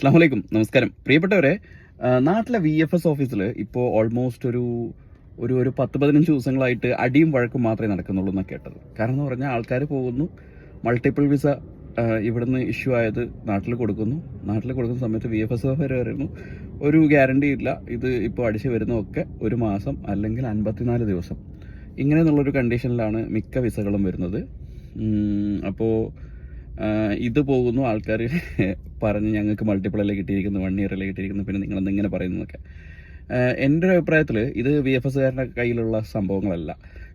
അസ്സാം വലൈക്കും നമസ്കാരം. പ്രിയപ്പെട്ടവരെ നാട്ടിലെ വി എഫ് എസ് ഓഫീസിൽ ഇപ്പോൾ ഓൾമോസ്റ്റ് ഒരു ഒരു ഒരു പത്ത് പതിനഞ്ച് ദിവസങ്ങളായിട്ട് അടിയും വഴക്കും മാത്രമേ നടക്കുന്നുള്ളൂ എന്നാണ് കേട്ടത്. കാരണം എന്ന് പറഞ്ഞാൽ ആൾക്കാർ പോകുന്നു മൾട്ടിപ്പിൾ വിസ ഇവിടുന്ന് ഇഷ്യൂ ആയത് നാട്ടിൽ കൊടുക്കുന്നു. നാട്ടിൽ കൊടുക്കുന്ന സമയത്ത് വി എഫ് എസ് ഓഫർ പറയുന്നു ഒരു ഗ്യാരണ്ടി ഇല്ല ഇത് ഇപ്പോൾ അടിച്ചു വരുന്നതൊക്കെ ഒരു മാസം അല്ലെങ്കിൽ അൻപത്തിനാല് ദിവസം. ഇങ്ങനെയെന്നുള്ളൊരു കണ്ടീഷനിലാണ് മിക്ക വിസകളും വരുന്നത്. അപ്പോൾ ഇത് പോകുന്നു. ആൾക്കാർ പറഞ്ഞ് ഞങ്ങൾക്ക് മൾട്ടിപ്പിൾ അല്ലേ കിട്ടിയിരിക്കുന്നു വൺ ഇയർ അല്ലേ കിട്ടിയിരിക്കുന്നു. പിന്നെ നിങ്ങൾ ഇങ്ങനെ പറയുന്നതൊക്കെ എന്റെ ഒരു അഭിപ്രായത്തിൽ ഇത് വി എഫ് എസ്സുകാരുടെ കയ്യിലുള്ള സംഭവങ്ങളല്ല.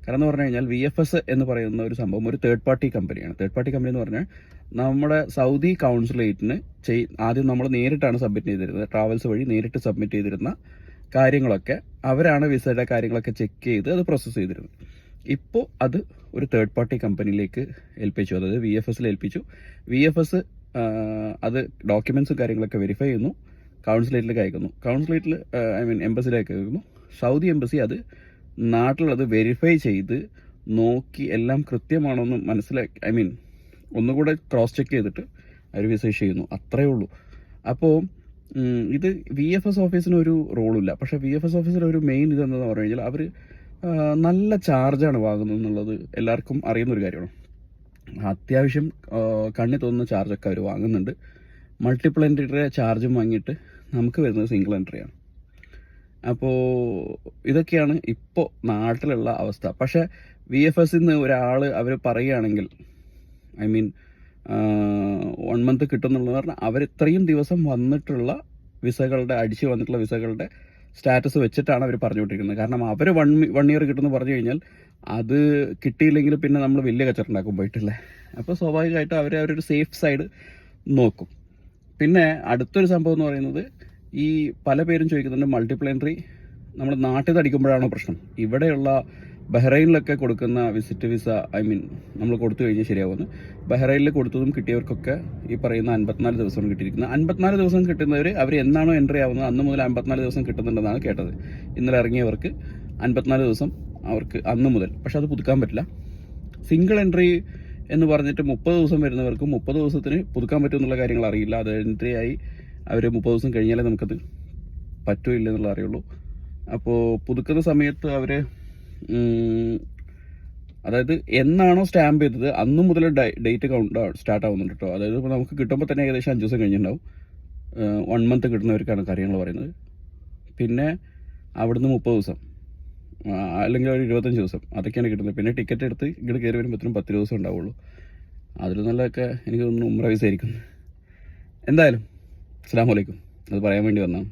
കാരണം എന്ന് പറഞ്ഞു കഴിഞ്ഞാൽ വി എഫ് എസ് എന്ന് പറയുന്ന ഒരു സംഭവം ഒരു തേർഡ് പാർട്ടി കമ്പനിയാണ് തേർഡ് പാർട്ടി കമ്പനി എന്ന് പറഞ്ഞാൽ നമ്മുടെ സൗദി കൗൺസുലേറ്റിന് ചെയ് ആദ്യം നമ്മൾ നേരിട്ടാണ് സബ്മിറ്റ് ചെയ്തിരുന്നത്. ട്രാവൽസ് വഴി നേരിട്ട് സബ്മിറ്റ് ചെയ്തിരുന്ന കാര്യങ്ങളൊക്കെ അവരാണ് വിസയുടെ കാര്യങ്ങളൊക്കെ ചെക്ക് ചെയ്ത് അത് പ്രോസസ്സ് ചെയ്തിരുന്നത്. ഇപ്പോൾ അത് ഒരു തേർഡ് പാർട്ടി കമ്പനിയിലേക്ക് ഏൽപ്പിച്ചു. അതായത് വി എഫ് എസിൽ ഏൽപ്പിച്ചു. വി എഫ് എസ് അത് ഡോക്യുമെൻസും കാര്യങ്ങളൊക്കെ വെരിഫൈ ചെയ്യുന്നു. കൗൺസിലേറ്റിലേക്ക് അയക്കുന്നു. കൗൺസിലേറ്റിൽ ഐ മീൻ എംബസിയിലേക്ക് അയക്കുന്നു. സൗദി എംബസി അത് നാട്ടിലത് വെരിഫൈ ചെയ്ത് നോക്കി എല്ലാം കൃത്യമാണോ എന്ന് മനസ്സിലാക്കി ഐ മീൻ ഒന്നുകൂടെ ക്രോസ് ചെക്ക് ചെയ്തിട്ട് അവർ വിസ ചെയ്യുന്നു. അത്രയേ ഉള്ളൂ. അപ്പോൾ ഇത് വി എഫ് എസ് ഓഫീസിന് ഒരു റോളില്ല പക്ഷേ വി എഫ് എസ് ഓഫീസിൽ ഒരു മെയിൻ ഇതെന്താണെന്ന് പറഞ്ഞു കഴിഞ്ഞാൽ അവർ നല്ല ചാർജാണ് വാങ്ങുന്നത് എന്നുള്ളത് എല്ലാവർക്കും അറിയുന്ന ഒരു കാര്യമാണ്. അത്യാവശ്യം കണ്ണി തോന്നുന്ന ചാർജൊക്കെ അവർ വാങ്ങുന്നുണ്ട്. മൾട്ടിപ്പിൾ എൻട്രിയുടെ ചാർജും വാങ്ങിയിട്ട് നമുക്ക് വരുന്നത് സിംഗിൾ എൻട്രിയാണ് അപ്പോൾ ഇതൊക്കെയാണ് ഇപ്പോൾ നാട്ടിലുള്ള അവസ്ഥ. പക്ഷേ വി എഫ് എസ് നിന്ന് ഒരാൾ അവർ പറയുകയാണെങ്കിൽ ഐ മീൻ വൺ മന്ത് കിട്ടുന്നുള്ളതെന്ന് പറഞ്ഞാൽ അവർ ഇത്രയും ദിവസം വന്നിട്ടുള്ള വിസകളുടെ അടിച്ചു വന്നിട്ടുള്ള വിസകളുടെ സ്റ്റാറ്റസ് വെച്ചിട്ടാണ് അവർ പറഞ്ഞുകൊണ്ടിരിക്കുന്നത്. കാരണം അവർ വൺ വൺ ഇയർ കിട്ടുമെന്ന് പറഞ്ഞു കഴിഞ്ഞാൽ അത് കിട്ടിയില്ലെങ്കിൽ പിന്നെ നമ്മൾ വലിയ കച്ചറുണ്ടാക്കും പോയിട്ടില്ലേ. അപ്പോൾ സ്വാഭാവികമായിട്ടും അവർ അവരൊരു സേഫ് സൈഡ് നോക്കും. പിന്നെ അടുത്തൊരു സംഭവം എന്ന് പറയുന്നത് ഈ പല പേരും ചോദിക്കുന്നുണ്ട് മൾട്ടിപ്ലൈനറി നമ്മൾ നാട്ടിൽ നിന്ന് അടിക്കുമ്പോഴാണോ പ്രശ്നം? ഇവിടെയുള്ള ബഹ്റൈനിലൊക്കെ കൊടുക്കുന്ന വിസിറ്റ് വിസ ഐ മീൻ നമ്മൾ കൊടുത്തു കഴിഞ്ഞാൽ ശരിയാവുമെന്ന്. ബഹ്റൈനിൽ കൊടുത്തതും കിട്ടിയവർക്കൊക്കെ ഈ പറയുന്ന അൻപത്തിനാല് ദിവസമാണ് കിട്ടിയിരിക്കുന്നത്. അൻപത്തിനാല് ദിവസം കിട്ടുന്നവർ അവർ എന്നാണോ എൻട്രി ആവുന്നത് അന്ന് മുതൽ അൻപത്തിനാല് ദിവസം കിട്ടുന്നുണ്ടെന്നാണ് കേട്ടത്. ഇന്നലെ ഇറങ്ങിയവർക്ക് അൻപത്തിനാല് ദിവസം അവർക്ക് അന്ന് മുതൽ. പക്ഷെ അത് പുതുക്കാൻ പറ്റില്ല. സിംഗിൾ എൻട്രി എന്ന് പറഞ്ഞിട്ട് മുപ്പത് ദിവസം വരുന്നവർക്ക് മുപ്പത് ദിവസത്തിന് പുതുക്കാൻ പറ്റും എന്നുള്ള കാര്യങ്ങൾ അറിയില്ല. അത് എൻട്രി ആയി അവർ മുപ്പത് ദിവസം കഴിഞ്ഞാലേ നമുക്കത് പറ്റൂ ഇല്ല എന്നുള്ള അറിയുള്ളൂ. അപ്പോൾ പുതുക്കുന്ന സമയത്ത് അവർ അതായത് എന്നാണോ സ്റ്റാമ്പ് ചെയ്തത് അന്ന് മുതൽ ഡേറ്റ് കൗണ്ട് സ്റ്റാർട്ട് ആവുന്നുണ്ട് കേട്ടോ അതായത് ഇപ്പോൾ നമുക്ക് കിട്ടുമ്പോൾ തന്നെ ഏകദേശം അഞ്ച് ദിവസം കഴിഞ്ഞിട്ടുണ്ടാവും. വൺ മന്ത് കിട്ടുന്നവർക്കാണ് കാര്യങ്ങൾ പറയുന്നത്. പിന്നെ അവിടുന്ന് മുപ്പത് ദിവസം അല്ലെങ്കിൽ ഒരു ഇരുപത്തഞ്ച് ദിവസം അതൊക്കെയാണ് കിട്ടുന്നത്. പിന്നെ ടിക്കറ്റ് എടുത്ത് ഇങ്ങോട്ട് കയറി വരുമ്പോഴത്തേനും പത്ത് ദിവസം ഉണ്ടാവുള്ളൂ. അതിൽ നല്ലതൊക്കെ എനിക്ക് തോന്നുന്നു ഉമ്ര വിസ എന്തായാലും അസ്സാം വലൈക്കും അത് പറയാൻ വേണ്ടി വന്നതാണ്.